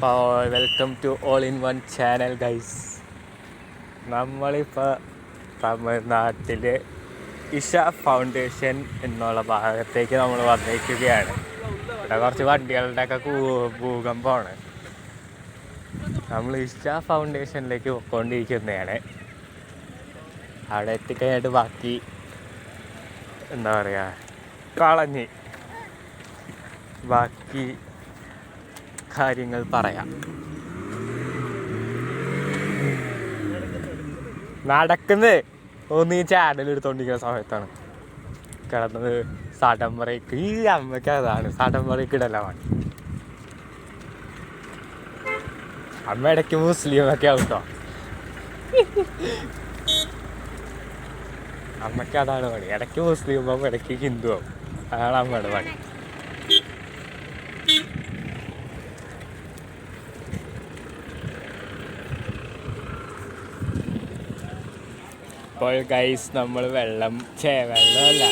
അപ്പോൾ welcome to all in one channel guys നമ്മളിപ്പോൾ തമിഴ്നാട്ടിൽ ഇഷ ഫൗണ്ടേഷൻ എന്നുള്ള ഭാഗത്തേക്ക് നമ്മൾ വന്നിരിക്കുകയാണ്. ഇവിടെ കുറച്ച് വണ്ടികളുടെ ഒക്കെ ഭൂകമ്പമാണ്. നമ്മൾ ഇഷ ഫൗണ്ടേഷനിലേക്ക് പോയിക്കൊണ്ടിരിക്കുന്നതാണ്. അവിടെ എത്തിക്കഴിഞ്ഞിട്ട് ബാക്കി എന്താ പറയുക കളഞ്ഞ്. ബാക്കി കാര്യങ്ങൾ പറയാം. നടക്കുന്നത് ഒന്ന് ഈ ചാനൽ എടുത്തോണ്ടിരിക്കുന്ന സമയത്താണ്. കിടന്നത് സടം ബ്രേക്ക് ഈ അമ്മയ്ക്ക് അതാണ്. സടം ബ്രേക്ക് ഇടലാണ് അമ്മ ഇടയ്ക്ക് മുസ്ലിം ഒക്കെ ആവും കേട്ടോ അമ്മയ്ക്ക് അതാണ് പണി. ഇടയ്ക്ക് മുസ്ലിം ആവും ഇടയ്ക്ക് ഹിന്ദു ആവും. അതാണ് അമ്മയുടെ പണി. ഇപ്പോൾ ഗൈസ് നമ്മൾ വെള്ളം ചേ വെള്ളമല്ല.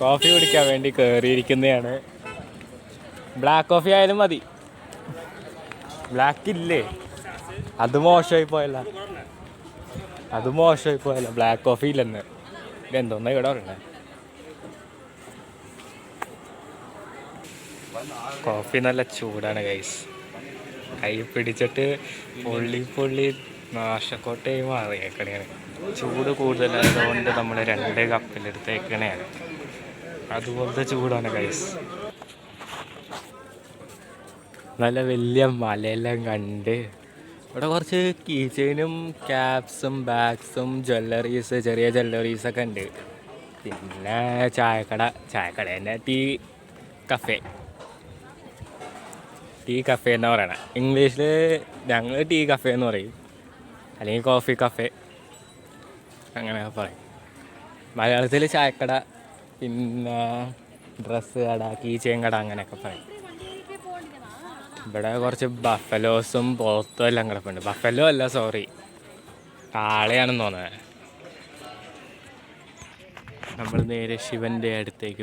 കോഫി കുടിക്കാൻ വേണ്ടി കയറിയിരിക്കുന്നതാണ് ബ്ലാക്ക് കോഫി ആയാലും മതി. ബ്ലാക്ക് ഇല്ലേ? അത് മോശമായി പോയല്ല. അത് മോശമായി പോയല്ല. ബ്ലാക്ക് കോഫി ഇല്ലെന്ന്. ഇതെന്തോന്നാ ഇവിടെ പറയണേ കോഫി നല്ല ചൂടാണ് ഗൈസ് കൈ പിടിച്ചിട്ട് പൊള്ളി പൊള്ളി നാശക്കോട്ടയായി മാറിയേക്കണേണ് ചൂട് കൂടുതലായതുകൊണ്ട് നമ്മൾ രണ്ട് കപ്പിലെടുത്തേക്കണേണ് അതുപോലത്തെ ചൂടാണ് ഗൈസ് നല്ല വലിയ മലയെല്ലാം കണ്ട് ഇവിടെ കുറച്ച് കീ ചെയിനും ക്യാപ്സും ബാഗ്സും ജ്വല്ലറീസ് ചെറിയ ജ്വല്ലറീസൊക്കെ ഉണ്ട്. പിന്നെ ചായക്കട ചായക്കട തന്നെ ടീ കഫേ ടീ കഫേ എന്ന് പറയണേ. ഇംഗ്ലീഷിൽ ഞങ്ങൾ ടീ കഫേ എന്ന് പറയും. അല്ലെങ്കിൽ കോഫി കഫേ അങ്ങനെ പറയും. മലയാളത്തിൽ ചായക്കട പിന്നെ ഡ്രസ്സ് കട കീ ചെയിൻ കട അങ്ങനെയൊക്കെ പറയും. ഇവിടെ കുറച്ച് ബഫലോസും പോത്തും എല്ലാം കിടപ്പുണ്ട്. ബഫലോ അല്ല സോറി. കാളയാണെന്ന് തോന്നുന്നത് നമ്മൾ നേരെ ശിവന്റെ അടുത്തേക്ക്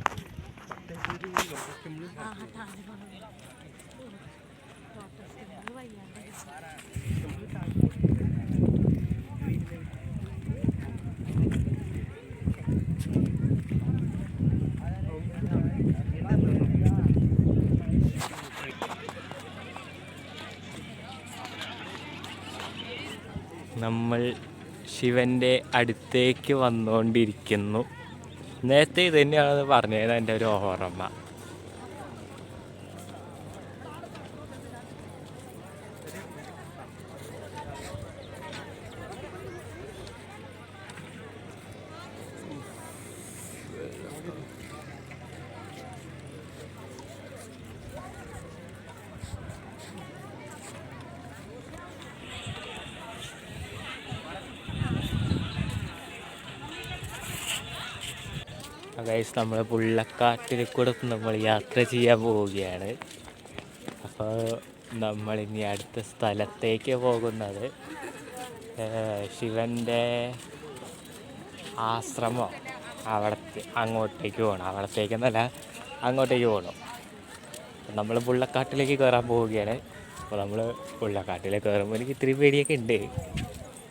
നമ്മൾ ശിവന്റെ അടുത്തേക്ക് വന്നുകൊണ്ടിരിക്കുന്നു. നേരത്തെ ഇത് തന്നെയാണെന്ന് പറഞ്ഞത് എന്റെ ഒരു ഓർമ്മ. ഗൈസ് നമ്മൾ പുള്ളക്കാട്ടിൽ കൂടെ നമ്മൾ യാത്ര ചെയ്യാൻ പോവുകയാണ്. അപ്പോൾ നമ്മൾ ഇനി അടുത്ത സ്ഥലത്തേക്ക് പോകുന്നത് ശിവന്റെ ആശ്രമം. അവിടത്തെ അങ്ങോട്ടേക്ക് പോകണം അവിടത്തേക്കെന്നല്ല അങ്ങോട്ടേക്ക് പോകണം നമ്മൾ പുള്ളക്കാട്ടിലേക്ക് കയറാൻ പോവുകയാണ്. അപ്പോൾ നമ്മൾ പുള്ളക്കാട്ടിലേക്ക് കയറുമ്പോൾ എനിക്ക് ഇത്തിരി പേടിയൊക്കെ ഉണ്ട്.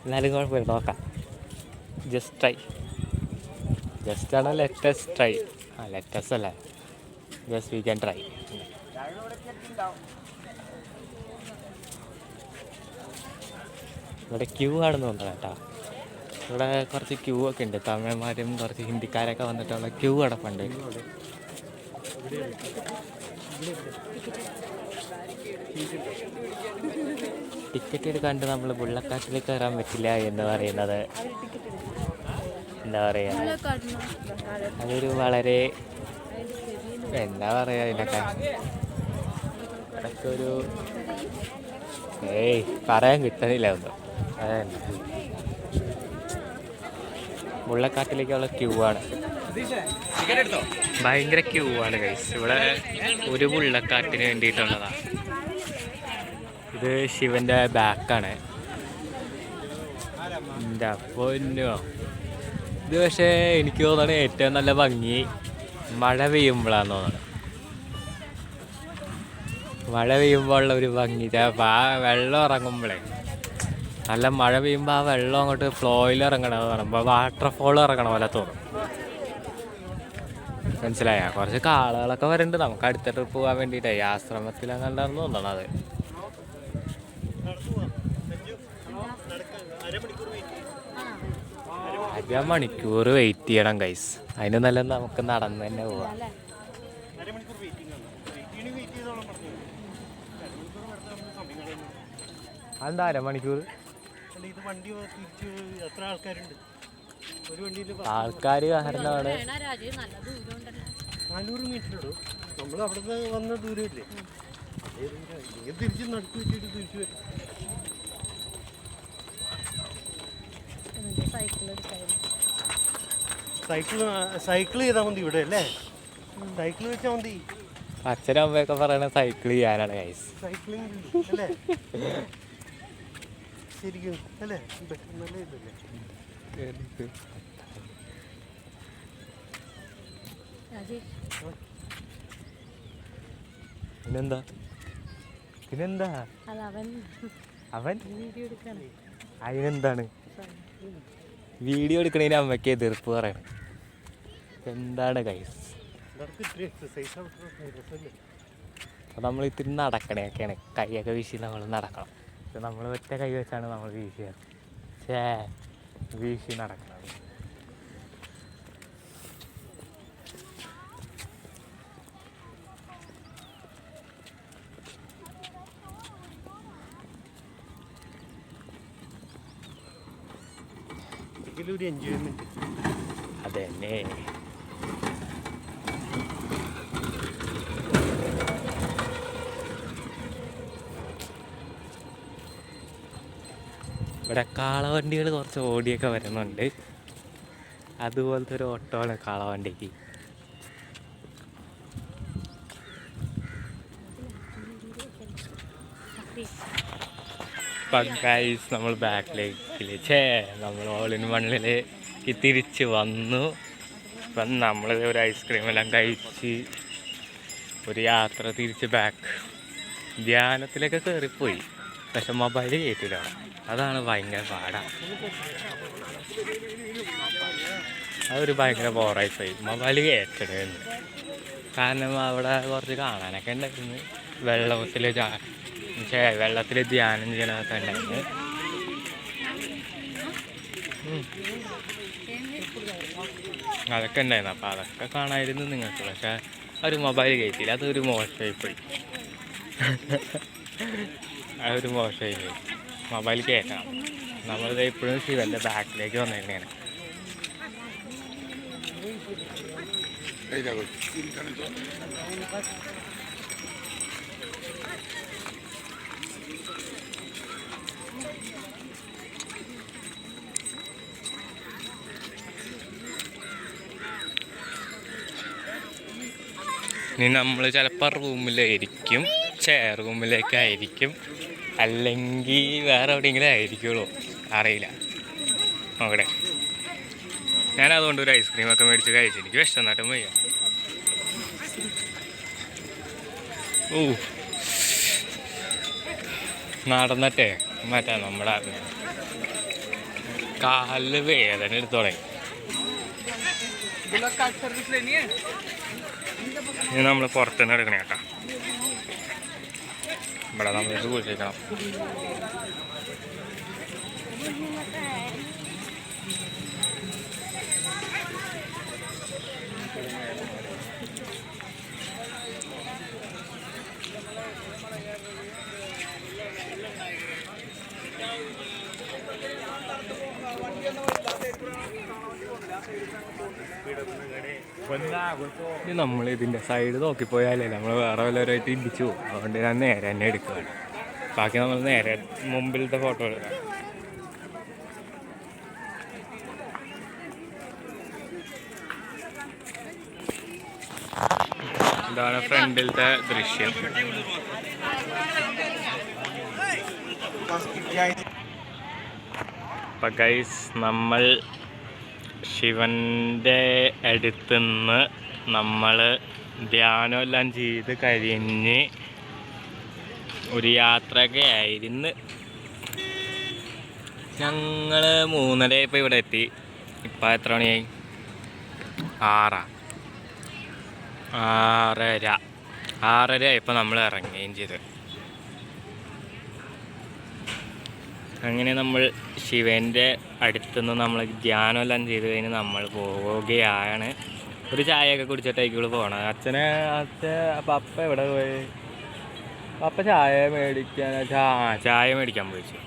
എന്നാലും കുഴപ്പമില്ല നോക്കാം. ജസ്റ്റ് ട്രൈ ജസ്റ്റ് ആണ്? ലെറ്റസ്റ്റ് ട്രൈ ആ ലെറ്റസ്റ്റ് അല്ലേ. ജസ്റ്റ് വി ക്യാൻ ട്രൈ ഇവിടെ ക്യൂ ആണെന്ന് തോന്നുന്നു കേട്ടോ. ഇവിടെ കുറച്ച് ക്യൂ ഒക്കെ ഉണ്ട്. തമിഴന്മാരും കുറച്ച് ഹിന്ദിക്കാരൊക്കെ വന്നിട്ടുള്ള ക്യൂ കിടപ്പുണ്ട് ടിക്കറ്റ് എടുക്കാണ്ട് നമ്മൾ ബുള്ളക്കാട്ടിൽ കയറാൻ പറ്റില്ല എന്ന് പറയുന്നത്. എന്താ പറയുക അതൊരു വളരെ എന്താ പറയാ ഇതിനൊക്കെ? അതൊക്കെ ഒരു ഏയ് പറയാൻ കിട്ടുന്നില്ല ഒന്നും. അതന്നെ മുള്ളക്കാട്ടിലേക്കുള്ള ക്യൂ ആണ്. ഭയങ്കര ക്യൂ ആണ് ഗൈസ് ഇവിടെ ഒരു മുള്ളക്കാട്ടിന് വേണ്ടിയിട്ടുള്ളതാണ് ഇത് ശിവന്റെ ബാക്കാണ് എന്റെ പൊന്നോ? ഇത് പക്ഷേ എനിക്ക് തോന്നുന്നത് ഏറ്റവും നല്ല ഭംഗി മഴ പെയ്യുമ്പോഴാന്ന് തോന്നുന്നത് മഴ പെയ്യുമ്പോൾ ഉള്ള ഒരു ഭംഗി. ആ വെള്ളം ഇറങ്ങുമ്പോഴേ. നല്ല മഴ പെയ്യുമ്പോൾ ആ വെള്ളം അങ്ങോട്ട് ഫ്ലോയിൽ ഇറങ്ങണമെന്ന് പറയുമ്പോൾ വാട്ടർഫോൾ ഇറങ്ങണ പോലെ തോന്നും. മനസ്സിലായ? കുറച്ച് കാളുകളൊക്കെ വരുന്നുണ്ട് നമുക്ക് അടുത്ത ട്രിപ്പ് പോകാൻ വേണ്ടിയിട്ടേ. ഈ തോന്നണം തോന്നണത്. അര മണിക്കൂർ വെയിറ്റ് ചെയ്യണം ഗൈസ് അതിന് നല്ല നമുക്ക് നടന്ന് തന്നെ പോവാം. അതെന്താ അരമണിക്കൂർ? ആൾക്കാർ കാരണമാണ്. നാനൂറ് മീറ്ററുള്ളൂ നമ്മൾ വന്ന ദൂരമില്ലേ? നിങ്ങൾ തിരിച്ച് നടക്കു വെച്ചിട്ട് തിരിച്ചു വരും. സൈക്കിൾ സൈക്കിൾ സൈക്കിൾ ചെയ്താൽ മതി ഇവിടെ അല്ലേ? സൈക്കിൾ വെച്ചാൽ മതി. അച്ഛനും അമ്മയൊക്കെ പറയണ സൈക്കിൾ ചെയ്യാനാണ് ഗൈസ് സൈക്ലിംഗ് അല്ലേ? ശരിക്കും അല്ലേ? നല്ല ഇതല്ലേ? പിന്നെന്താ? പിന്നെന്താ? അവൻ. വീഡിയോ എടുക്കണം. അതിനെന്താണ്? വീഡിയോ എടുക്കണേന് അമ്മയ്ക്ക് എതിർപ്പ് പറയണം. എന്താണ് കൈസ് അപ്പം നമ്മൾ ഇത്തിരി നടക്കണേക്കെയാണ് കൈയൊക്കെ വീശി നമ്മൾ നടക്കണം. ഇത് നമ്മൾ ഒറ്റ കൈ വെച്ചാണ് നമ്മൾ വീശിയത് ഛേ വീശി നടക്കണം. അതന്നെ. ഇവിടെ കാളവണ്ടികൾ കുറച്ച് ഓടിയൊക്കെ വരുന്നുണ്ട്. അതുപോലത്തെ ഒരു ഓട്ടമാണ് കാളവണ്ടിക്ക്. ഗൈസ് നമ്മൾ ബാക്കിലേക്ക് ചേ നമ്മൾ ഓളിൻ ഇൻ വണ്ണിലേക്ക് തിരിച്ച് വന്നു. ഇപ്പം നമ്മൾ ഒരു ഐസ്ക്രീം എല്ലാം കഴിച്ച് ഒരു യാത്ര തിരിച്ച് ബാക്ക് ധ്യാനത്തിലൊക്കെ കയറിപ്പോയി. പക്ഷെ മൊബൈൽ കയറ്റില്ല അതാണ് ഭയങ്കര പാടാ. അതൊരു ഭയങ്കര ബോറായി പോയി മൊബൈൽ കയറ്റണേന്ന് കാരണം അവിടെ കുറച്ച് കാണാനൊക്കെ ഉണ്ടായിരുന്നു. വെള്ളത്തിൽ വെള്ളത്തിൽ ധ്യാനം ചെയ്യണമൊക്കെ ഉണ്ടായിരുന്നു. അതൊക്കെ ഉണ്ടായിരുന്നു. അപ്പോൾ അതൊക്കെ കാണായിരുന്നു നിങ്ങൾക്ക്. പക്ഷേ ഒരു മൊബൈൽ കയറ്റിയില്ല അതൊരു മോശമായി പോയി. അതൊരു മോശമായി പോയി. മൊബൈൽ കയറ്റണം നമ്മളിത് ഇപ്പോഴും ശിവന്റെ ബാക്കിലേക്ക് വന്നേക്കണേണ് ഇനി നമ്മൾ ചിലപ്പോൾ റൂമിലായിരിക്കും ചെയർ റൂമിലേക്കായിരിക്കും അല്ലെങ്കിൽ വേറെ എവിടെയെങ്കിലും ആയിരിക്കുള്ളൂ. അറിയില്ല. നോക്കട്ടെ. ഞാൻ അതുകൊണ്ട് ഒരു ഐസ്ക്രീമൊക്കെ മേടിച്ച് കഴിച്ചു എനിക്ക് വിഷം വയ്യ. ഓ നടന്നിട്ടേ. മറ്റേ നമ്മുടെ കാലിൽ വേദന എടുത്തു ഇനി നമ്മൾ പുറത്തുനിന്ന് എടുക്കണേ കേട്ടോ. ഇവിടെ നമ്മൾ സൂക്ഷിക്കണം ഇത് നമ്മൾ ഇതിന്റെ സൈഡ് നോക്കിപ്പോയാലേ നമ്മൾ വേറെ വല്ലവരുമായിട്ട് ഇടിച്ചു പോകും. അതുകൊണ്ട് ഞാൻ നേരെ തന്നെ എടുക്കുകയാണ്. ബാക്കി നമ്മൾ നേരെ മുമ്പിലത്തെ ഫോട്ടോ എടുക്കാം. ഇതാണ് ഫ്രണ്ടിലത്തെ ദൃശ്യം. അപ്പം ഗൈസ് നമ്മൾ ശിവന്റെ അടുത്തുനിന്ന് നമ്മൾ ധ്യാനമെല്ലാം ചെയ്ത് കഴിഞ്ഞ് ഒരു യാത്രയൊക്കെ ആയിരുന്നു ഞങ്ങൾ മൂന്നര ഇപ്പം ഇവിടെ എത്തി. ഇപ്പം എത്ര മണിയായി? ആറാ. ആറര. ആറര ഇപ്പം നമ്മൾ ഇറങ്ങുകയും ചെയ്ത്. അങ്ങനെ നമ്മൾ ശിവന്റെ അടുത്തുനിന്ന് നമ്മൾ ധ്യാനമെല്ലാം ചെയ്ത് കഴിഞ്ഞ് നമ്മൾ പോവുകയാണ്. ഒരു ചായയൊക്കെ കുടിച്ചിട്ടേക്കുള്ളൂ പോകണം അച്ഛനെ അച്ഛൻ പപ്പ എവിടെ പോയി? പപ്പ ചായ മേടിക്കാൻ ചായ മേടിക്കാൻ പോയിച്ചു.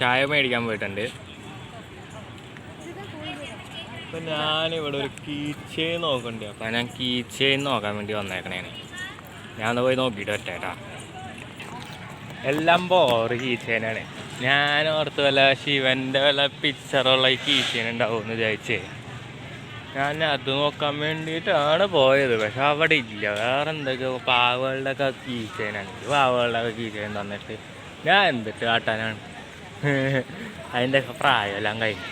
ചായ മേടിക്കാൻ പോയിട്ടുണ്ട്. അപ്പം ഞാനിവിടെ ഒരു കീച്ചേ നോക്കണ്ടേ അപ്പം ഞാൻ കീച്ചേന്ന് നോക്കാൻ വേണ്ടി വന്നേക്കണേ ഞാൻ പോയി നോക്കിയിട്ട് വരട്ടേട്ടാ എല്ലാം ബോറ് കീച്ചേനാണ് ഞാൻ ഓർത്ത് വല്ല ശിവന്റെ വല്ല പിക്ചറുള്ള ഉണ്ടാവും ഉണ്ടാവുമെന്ന് വിചാരിച്ചേ. ഞാൻ അത് നോക്കാൻ വേണ്ടിയിട്ടാണ് പോയത്. പക്ഷെ അവിടെ ഇല്ല. വേറെ എന്തൊക്കെയോ പാവകളുടെ ഒക്കെ കീച്ചേനാണ് പാവകളുടെ ഒക്കെ കീച്ചേൻ തന്നിട്ട് ഞാൻ എന്തിട്ട് കാട്ടാനാണ്? അതിന്റെ ഒക്കെ പ്രായമെല്ലാം കഴിഞ്ഞു.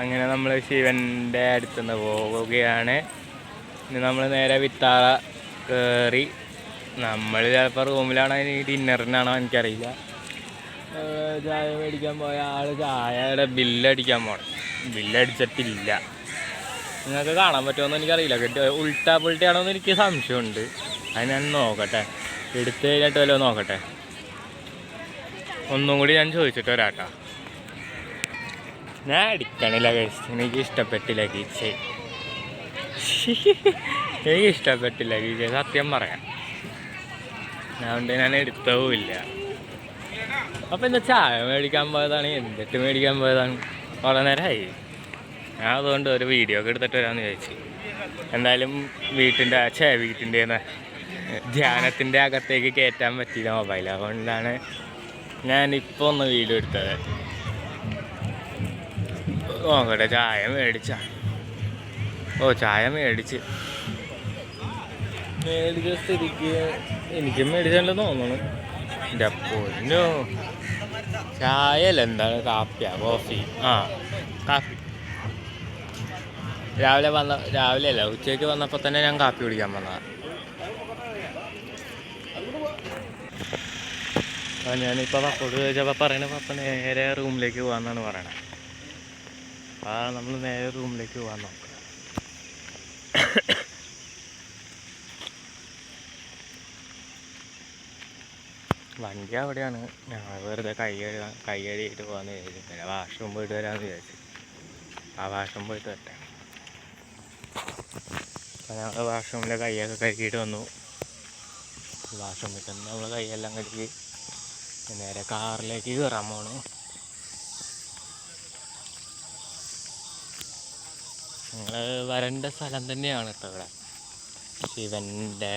അങ്ങനെ നമ്മൾ ശിവന്റെ അടുത്തുനിന്ന് പോവുകയാണ്. ഇനി നമ്മൾ നേരെ വിത്താറ കയറി നമ്മൾ ചിലപ്പോൾ റൂമിലാണോ ഇനി ഡിന്നറിനാണോ എനിക്കറിയില്ല. ചായ മേടിക്കാൻ പോയ ആൾ ചായയുടെ ബില്ലടിക്കാൻ പോകണം ബില്ലടിച്ചിട്ടില്ല. നിങ്ങൾക്ക് കാണാൻ പറ്റുമോയെന്ന് എനിക്കറിയില്ല. കേട്ടോ ഉൾട്ടാ പുൾട്ടയാണോ എന്ന് എനിക്ക് സംശയമുണ്ട്. അത് ഞാൻ നോക്കട്ടെ. എടുത്ത് കഴിഞ്ഞിട്ട് വല്ലതും നോക്കട്ടെ. ഒന്നും കൂടി ഞാൻ ചോദിച്ചിട്ട് വരാട്ടോ. ഞാൻ അടിക്കണില്ല കേസ് എനിക്ക് ഇഷ്ടപ്പെട്ടില്ല കീച്ചേ എനിക്ക് ഇഷ്ടപ്പെട്ടില്ല കീച്ചേ സത്യം പറയാം. അതുകൊണ്ട് ഞാൻ എടുത്തതുമില്ല അപ്പം എന്താ ചായ മേടിക്കാൻ പോയതാണ് എന്തിട്ട് മേടിക്കാൻ പോയതാണ്? കുറേ നേരമായി. ഞാൻ അതുകൊണ്ട് ഒരു വീഡിയോ ഒക്കെ എടുത്തിട്ട് വരാമെന്ന് ചോദിച്ചു എന്തായാലും വീട്ടിന്റെ ചേ വീട്ടിന്റെ ധ്യാനത്തിന്റെ അകത്തേക്ക് കയറ്റാൻ പറ്റിയില്ല മൊബൈൽ അതുകൊണ്ടാണ് ഞാൻ ഇപ്പോൾ ഒന്ന് വീഡിയോ എടുത്തത്. നോക്കട്ടെ ചായ മേടിച്ച. ഓ ചായ മേടിച്ച്. മേടിച്ച സ്ഥിതിക്ക് എനിക്ക് മേടിച്ചല്ലോ തോന്നണം എന്റെ പൊന്നോ. ചായ അല്ല എന്താണ് കാപ്പിയാ കോഫി. ആ കാപ്പി. രാവിലെ വന്ന രാവിലെ അല്ല ഉച്ചയ്ക്ക് വന്നപ്പോൾ തന്നെ ഞാൻ കാപ്പി കുടിക്കാൻ വന്നതാണ് അപ്പം ഞാനിപ്പോൾ പപ്പോട് ചോദിച്ചപ്പോൾ പറയണ പപ്പ നേരെ റൂമിലേക്ക് പോകാമെന്നാണ് പറയണത് ആ നമ്മൾ നേരെ റൂമിലേക്ക് പോകാൻ നോക്കാം. വണ്ടി അവിടെയാണ് ഞങ്ങൾ വെറുതെ കൈ കഴുകാൻ കൈ കഴുകിയിട്ട് പോകാമെന്ന് വിചാരിച്ചു. പിന്നെ വാഷ്റൂം പോയിട്ട് വരാമെന്ന് വിചാരിച്ചു. ആ വാഷ്റൂം പോയിട്ട് വരട്ടെ. അപ്പോൾ ഞങ്ങൾ വാഷ്റൂമിലെ കൈയൊക്കെ കഴുകിയിട്ട് വന്നു. വാഷ്റൂമിൽ തന്നെ നമ്മൾ കൈയെല്ലാം കഴുകി നേരെ കാറിലേക്ക് കയറാൻ പോണു. ഞങ്ങൾ വരേണ്ട സ്ഥലം തന്നെയാണ് കേട്ടോ ഇവിടെ. ശിവന്റെ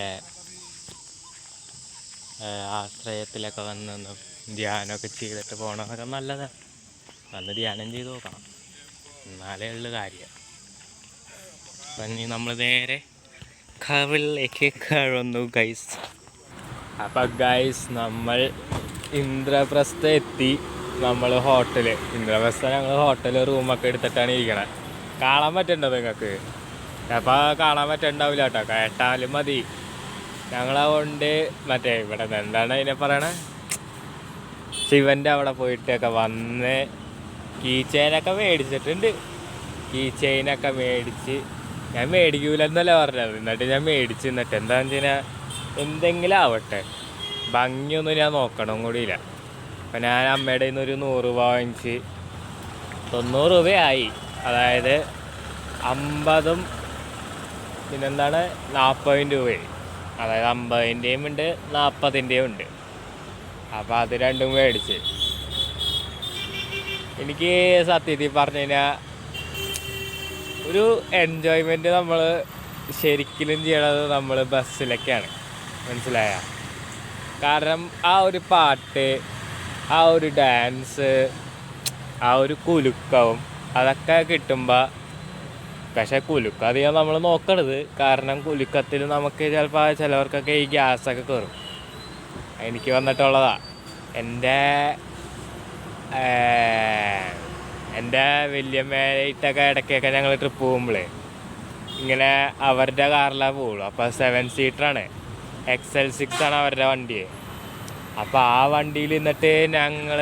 ആശ്രയത്തിലൊക്കെ വന്ന് ധ്യാനമൊക്കെ ചെയ്തിട്ട് പോകണമെന്നൊക്കെ നല്ലതാണ് വന്ന് ധ്യാനം ചെയ്ത് നോക്കണം. എന്നാലേ ഉള്ളു കാര്യം. അപ്പം ഇനി നമ്മൾ നേരെ കവിളിലേക്ക് കഴന്നു ഗൈസ് അപ്പം ഗൈസ് നമ്മൾ ഇന്ദ്രപ്രസ്ഥ എത്തി. നമ്മൾ ഹോട്ടൽ ഇന്ദ്രപ്രസ്ഥ ഞങ്ങൾ ഹോട്ടൽ റൂമൊക്കെ എടുത്തിട്ടാണ് ഇരിക്കണത് കാണാൻ പറ്റണ്ടോ നിങ്ങൾക്ക്? അപ്പോൾ കാണാൻ പറ്റണ്ടാവില്ല കേട്ടോ കേട്ടാലും മതി. ഞങ്ങളതുകൊണ്ട് മറ്റേ ഇവിടെ എന്താണ് അതിനെ പറയണേ? ശിവന്റെ അവിടെ പോയിട്ടൊക്കെ വന്ന് കീ ചെയിനൊക്കെ മേടിച്ചിട്ടുണ്ട്. കീ ചെയിനൊക്കെ മേടിച്ച് ഞാൻ മേടിക്കൂലെന്നല്ല പറഞ്ഞത്. എന്നിട്ട് ഞാൻ മേടിച്ച് എന്നിട്ട് എന്താണെന്ന് വെച്ച് കഴിഞ്ഞാൽ എന്തെങ്കിലും ആവട്ടെ. ഭംഗിയൊന്നും ഞാൻ നോക്കണം കൂടിയില്ല. അപ്പം ഞാൻ അമ്മയുടെ നിന്ന് ഒരു നൂറ് രൂപ വാങ്ങിച്ച് തൊണ്ണൂറ് രൂപയായി. അതായത് അമ്പതും പിന്നെന്താണ് നാൽപ്പതിന്റെ രൂപയായി. അതായത് അമ്പതിന്റെയും ഉണ്ട് നാൽപ്പതിന്റെയും ഉണ്ട്. അപ്പോൾ അത് രണ്ടും മേടിച്ച്. എനിക്ക് സത്യത്തിൽ പറഞ്ഞു കഴിഞ്ഞാൽ ഒരു എൻജോയ്മെന്റ് നമ്മൾ ശരിക്കലും ചെയ്യണത് നമ്മൾ ബസ്സിലൊക്കെയാണ്. മനസ്സിലായ? കാരണം ആ ഒരു പാട്ട് ആ ഒരു ഡാൻസ് ആ ഒരു കുലുക്കവും അതൊക്കെ കിട്ടുമ്പോൾ പക്ഷേ കുലുക്ക അധികം നമ്മൾ നോക്കരുത്. കാരണം കുലുക്കത്തിൽ നമുക്ക് ചിലപ്പോൾ ചിലവർക്കൊക്കെ ഈ ഗ്യാസൊക്കെ കയറും. എനിക്ക് വന്നിട്ടുള്ളതാ. എന്റെ എന്റെ വലിയമ്മയായിട്ടൊക്കെ ഇടയ്ക്കൊക്കെ ഞങ്ങൾ ട്രിപ്പ് പോകുമ്പോഴേ ഇങ്ങനെ അവരുടെ കാറിലാണ് പോകുള്ളൂ അപ്പോൾ സെവൻ സീറ്ററാണ് എക്സ് എൽ സിക്സ് ആണ് അവരുടെ വണ്ടി അപ്പോൾ ആ വണ്ടിയിൽ നിന്നിട്ട് ഞങ്ങൾ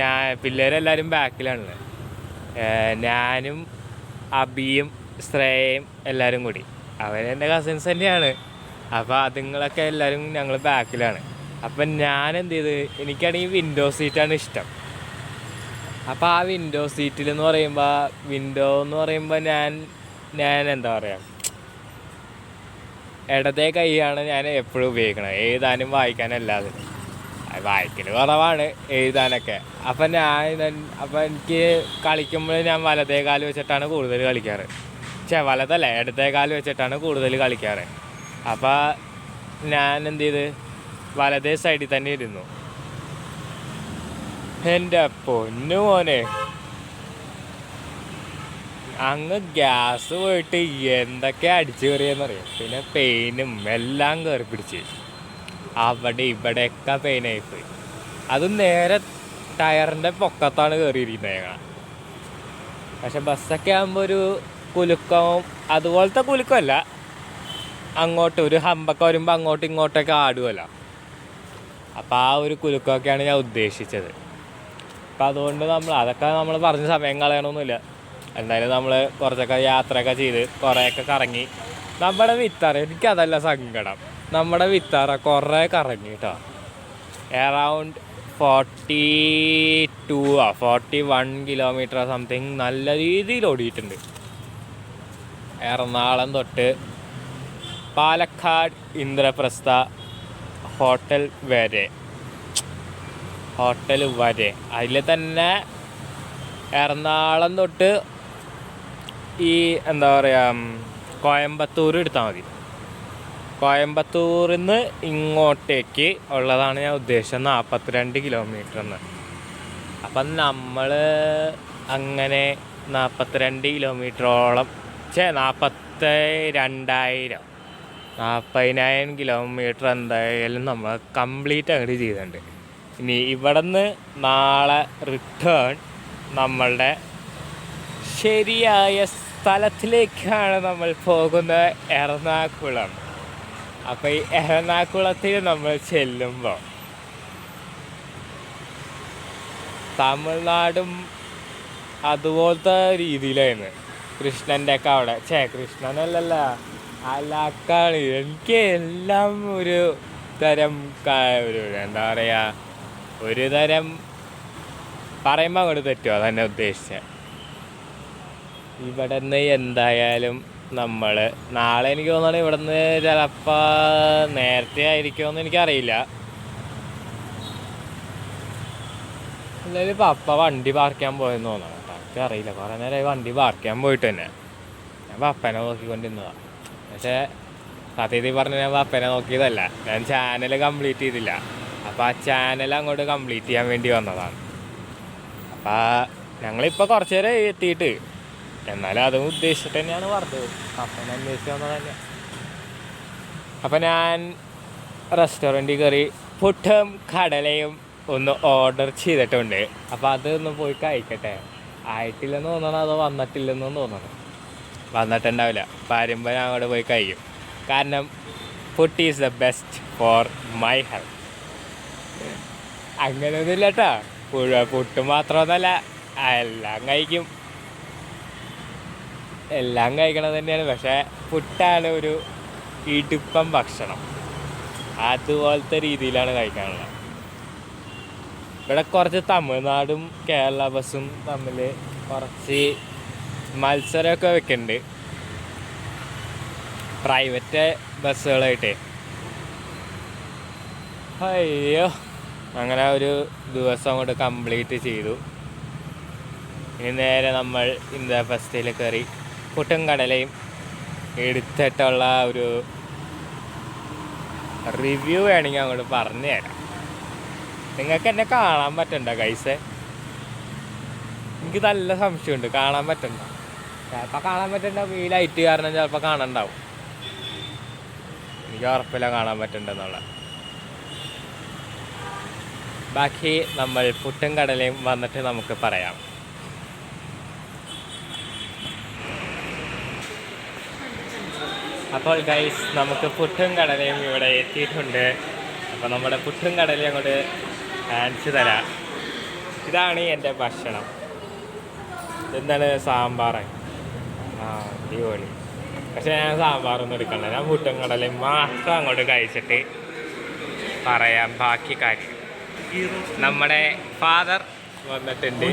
ഞാൻ പിള്ളേരെല്ലാവരും ബാക്കിലാണ് ഞാനും അബിയും ശ്രേയയും എല്ലാവരും കൂടി. അവരെന്റെ കസിൻസ് തന്നെയാണ്. അപ്പോൾ അതുങ്ങളൊക്കെ എല്ലാവരും ഞങ്ങൾ ബാക്കിലാണ്. അപ്പം ഞാൻ എന്ത് ചെയ്ത് എനിക്കാണെങ്കിൽ വിൻഡോ സീറ്റാണ് ഇഷ്ടം. അപ്പോൾ ആ വിൻഡോ സീറ്റിൽ എന്ന് പറയുമ്പോൾ വിൻഡോ എന്ന് പറയുമ്പോൾ ഞാൻ ഞാൻ എന്താ പറയുക ഇടത്തെ കൈയാണ് ഞാൻ എപ്പോഴും ഉപയോഗിക്കണത് എഴുതാനും വായിക്കാനും എല്ലാത്തിനും അത് വായിക്കൽ കുറവാണ് എഴുതാനൊക്കെ. അപ്പം ഞാൻ അപ്പം എനിക്ക് കളിക്കുമ്പോൾ ഞാൻ വലതേ കാൽ വെച്ചിട്ടാണ് കൂടുതൽ കളിക്കാറ്. ചേ ഇടത്തെ ഇടതേ കാൽ വെച്ചിട്ടാണ് കൂടുതൽ കളിക്കാറ്. അപ്പോൾ ഞാൻ എന്ത് ചെയ്ത്? വലതേ സൈഡിൽ തന്നെ ഇരുന്നു. എന്റെ പൊന്നു മോനെ. അങ്ങ് ഗ്യാസ് പോയിട്ട് എന്തൊക്കെ അടിച്ചു കയറിയെന്നറിയാം? പിന്നെ പെയിനും എല്ലാം കയറി പിടിച്ച്. അവിടെ ഇവിടെയൊക്കെ പെയിനായി പോയി. അത് നേരെ ടയറിന്റെ പൊക്കത്താണ് കയറിയിരിക്കുന്നത് ഞങ്ങൾ പക്ഷെ ബസ്സൊക്കെ ആകുമ്പോൾ ഒരു കുലുക്കവും അതുപോലത്തെ കുലുക്കമല്ല. അങ്ങോട്ട് ഒരു ഹമ്പൊക്കെ വരുമ്പോൾ അങ്ങോട്ടും ഇങ്ങോട്ടൊക്കെ ആടുമല്ലോ അപ്പോൾ ആ ഒരു കുലുക്കമൊക്കെയാണ് ഞാൻ ഉദ്ദേശിച്ചത്. അപ്പം അതുകൊണ്ട് നമ്മൾ അതൊക്കെ നമ്മൾ പറഞ്ഞ സമയം കളയണമൊന്നുമില്ല എന്തായാലും നമ്മൾ കുറച്ചൊക്കെ യാത്രയൊക്കെ ചെയ്ത് കുറേയൊക്കെ കറങ്ങി. നമ്മുടെ വിത്താറ എനിക്കതല്ല സങ്കടം. നമ്മുടെ വിത്താറ കുറേ കറങ്ങി കേട്ടോ എറൗണ്ട് ഫോർട്ടി ടു ആ ഫോർട്ടി വൺ കിലോമീറ്റർ സംതിങ് നല്ല രീതിയിൽ ഓടിയിട്ടുണ്ട്. എറണാകുളം തൊട്ട് പാലക്കാട് ഇന്ദ്രപ്രസ്ഥ ഹോട്ടൽ വരെ. ഹോട്ടൽ വരെ. അതിൽ തന്നെ എറണാകുളം തൊട്ട് ഈ എന്താ പറയുക കോയമ്പത്തൂർ എടുത്താൽ മതി. കോയമ്പത്തൂരിൽ നിന്ന് ഇങ്ങോട്ടേക്ക് ഉള്ളതാണ് ഞാൻ ഉദ്ദേശിച്ചത്. നാൽപ്പത്തിരണ്ട് കിലോമീറ്റർ എന്ന് അപ്പം നമ്മൾ അങ്ങനെ നാൽപ്പത്തിരണ്ട് കിലോമീറ്ററോളം ചേ നാൽപ്പത്തി രണ്ടായിരം നാൽപ്പതിനായിരം കിലോമീറ്റർ എന്തായാലും നമ്മൾ കംപ്ലീറ്റ് അങ്ങോട്ട് ചെയ്തിട്ടുണ്ട്. ഇനി ഇവിടെ നിന്ന് നാളെ റിട്ടേൺ നമ്മളുടെ ശരിയായ സ്ഥലത്തിലേക്കാണ് നമ്മൾ പോകുന്നത്. എറണാകുളം. അപ്പോൾ ഈ എറണാകുളത്തിൽ നമ്മൾ ചെല്ലുമ്പോൾ തമിഴ്നാടും അതുപോലത്തെ രീതിയിലായിരുന്നു. കൃഷ്ണന്റെ ഒക്കെ അവിടെ. ഛേ കൃഷ്ണനല്ലല്ല. അലാക്കാണ് എനിക്ക് എല്ലാം ഒരു തരം ഒരു എന്താ പറയുക ഒരു തരം പറയുമ്പോൾ അങ്ങോട്ട് തെറ്റുമോ അതന്നെ ഉദ്ദേശിച്ചത് ഇവിടെ നിന്ന് എന്തായാലും നമ്മൾ നാളെ എനിക്ക് തോന്നുന്നു ഇവിടെ നിന്ന് ചിലപ്പോൾ നേരത്തെ ആയിരിക്കുമെന്ന് എനിക്കറിയില്ല. എന്തായാലും പപ്പ വണ്ടി പാർക്ക് ചെയ്യാൻ പോയെന്ന് തോന്നണം എനിക്കറിയില്ല കുറേ നേരമായി വണ്ടി പാർക്ക് ചെയ്യാൻ പോയിട്ട് തന്നെ. ഞാൻ പപ്പനെ നോക്കിക്കൊണ്ടിരുന്നതാണ് പക്ഷേ സത്യത്തിൽ പറഞ്ഞ ഞാൻ പപ്പനെ നോക്കിയതല്ല. ഞാൻ ചാനൽ കംപ്ലീറ്റ് ചെയ്തില്ല. അപ്പോൾ ആ ചാനൽ അങ്ങോട്ട് കംപ്ലീറ്റ് ചെയ്യാൻ വേണ്ടി വന്നതാണ്. അപ്പോൾ ഞങ്ങളിപ്പോൾ കുറച്ച് നേരം എത്തിയിട്ട്. എന്നാലും അതും ഉദ്ദേശിച്ചിട്ട് തന്നെയാണ് പറഞ്ഞത് പപ്പനെ അന്വേഷിച്ച് വന്നത് തന്നെ അപ്പം ഞാൻ റെസ്റ്റോറന്റിൽ കയറി പുട്ടും കടലയും ഒന്ന് ഓർഡർ ചെയ്തിട്ടുണ്ട്. അപ്പോൾ അതൊന്ന് പോയി കഴിക്കട്ടെ. ആയിട്ടില്ലെന്ന് തോന്നണം അതോ വന്നിട്ടില്ലെന്നും തോന്നണം? വന്നിട്ടുണ്ടാവില്ല. വരുമ്പോൾ ഞാൻ അവിടെ പോയി കഴിക്കും കാരണം food is the best for my health അങ്ങനെയൊന്നുമില്ല കേട്ടോ പുഴ പുട്ട് മാത്രമൊന്നുമല്ല എല്ലാം കഴിക്കും. എല്ലാം കഴിക്കണത് തന്നെയാണ്. പക്ഷേ പുട്ടാണ് ഒരു ഇടുപ്പം ഭക്ഷണം. അതുപോലത്തെ രീതിയിലാണ് കഴിക്കാനുള്ളത്. ഇവിടെ കുറച്ച് തമിഴ്നാടും കേരള ബസ്സും തമ്മിൽ കുറച്ച് മത്സരമൊക്കെ വെക്കുന്നുണ്ട് പ്രൈവറ്റ് ബസ്സുകളായിട്ട്. അയ്യോ. അങ്ങനെ ഒരു ദിവസം അങ്ങോട്ട് കംപ്ലീറ്റ് ചെയ്തു. ഇനി നേരെ നമ്മൾ ഇന്ത്യ ഫസ്റ്റിൽ കയറി പുട്ടും കടലയും എടുത്തിട്ടുള്ള ഒരു റിവ്യൂ വേണമെങ്കിൽ അങ്ങോട്ട് പറഞ്ഞു തരാം നിങ്ങൾക്ക് എന്നെ കാണാൻ പറ്റണ്ട ഗൈസേ എനിക്ക് നല്ല സംശയമുണ്ട്. കാണാൻ പറ്റണ്ട. ചിലപ്പോൾ കാണാൻ പറ്റണ്ട ഈ ലൈറ്റ് കാരണം ചിലപ്പോൾ കാണണ്ടാവും. എനിക്ക് ഉറപ്പില്ല കാണാൻ പറ്റണ്ടെന്നുള്ള. ബാക്കി നമ്മൾ പുട്ടും കടലയും വന്നിട്ട് നമുക്ക് പറയാം. അപ്പോൾ ഗൈസ് നമുക്ക് പുട്ടും കടലയും ഇവിടെ എത്തിയിട്ടുണ്ട്. അപ്പോൾ നമ്മുടെ പുട്ടും കടലയും അങ്ങോട്ട് കാണിച്ചു തരാം. ഇതാണ് എന്റെ ഭക്ഷണം. എന്താണ് സാമ്പാർ ആ അടിപൊളി. പക്ഷെ ഞാൻ സാമ്പാറൊന്നും എടുക്കണ്ട. ഞാൻ പുട്ടും കടലയും മാത്രം അങ്ങോട്ട് കഴിച്ചിട്ട് പറയാം ബാക്കി കാര്യം. നമ്മുടെ ഫാദർ വന്നിട്ടുണ്ട്.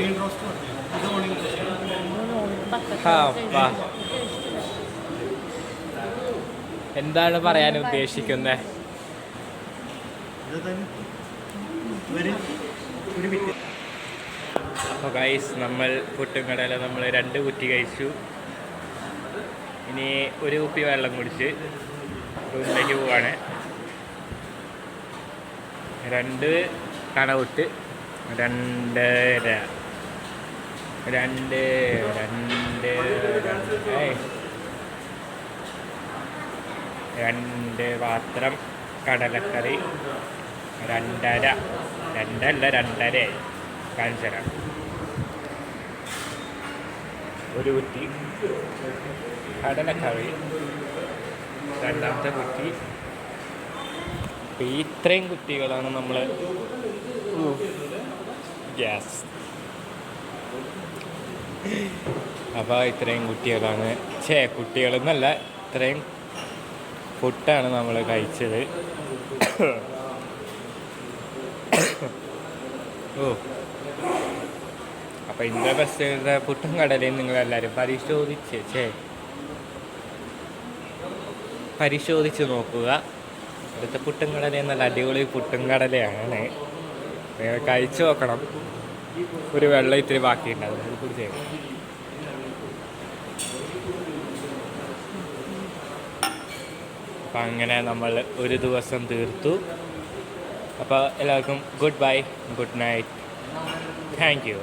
എന്താണ് പറയാൻ ഉദ്ദേശിക്കുന്നത് ഇത് തന്നെ ഒരു ഒരു മിനിറ്റ് അപ്പോൾ ഗൈസ് നമ്മൾ പുട്ടും കടയിൽ നമ്മൾ രണ്ട് കുറ്റി കഴിച്ചു. ഇനി ഒരു കുപ്പി വെള്ളം കുടിച്ച് റൂമിലേക്ക് പോവാണ്. രണ്ട് കടവിട്ട് രണ്ട് രണ്ട് രണ്ട് രണ്ട് പാത്രം കടലക്കറി. രണ്ടര. രണ്ടല്ല രണ്ടര. കാണിച്ചു ഒരു കുറ്റി. കടലക്കറി. രണ്ടാമത്തെ കുറ്റി. ഈ ഇത്രയും കുറ്റികളാണ് നമ്മൾ ഗ്യാസ്. അപ്പോൾ ഇത്രയും കുട്ടികളാണ് ഛേ കുട്ടികളെന്നല്ല ഇത്രയും ഫുഡാണ് നമ്മൾ കഴിച്ചത്. ഓ. അപ്പോൾ ഇന്ന ബസ്സിന്റെ പുട്ടും കടലയും നിങ്ങളെല്ലാവരും പരിശോധിച്ച് ചേ പരിശോധിച്ച് നോക്കുക. ഇവിടുത്തെ പുട്ടും കടല നല്ല അടിപൊളി പുട്ടും കടലയാണ്. നിങ്ങൾ കഴിച്ചു നോക്കണം. ഒരു വെള്ളം ഇത്തിരി ബാക്കിയുണ്ടാവും അത് കുടിച്ചേ അപ്പം അങ്ങനെ നമ്മൾ ഒരു ദിവസം തീർത്തു. അപ്പോൾ എല്ലാവർക്കും goodbye good night. Thank you.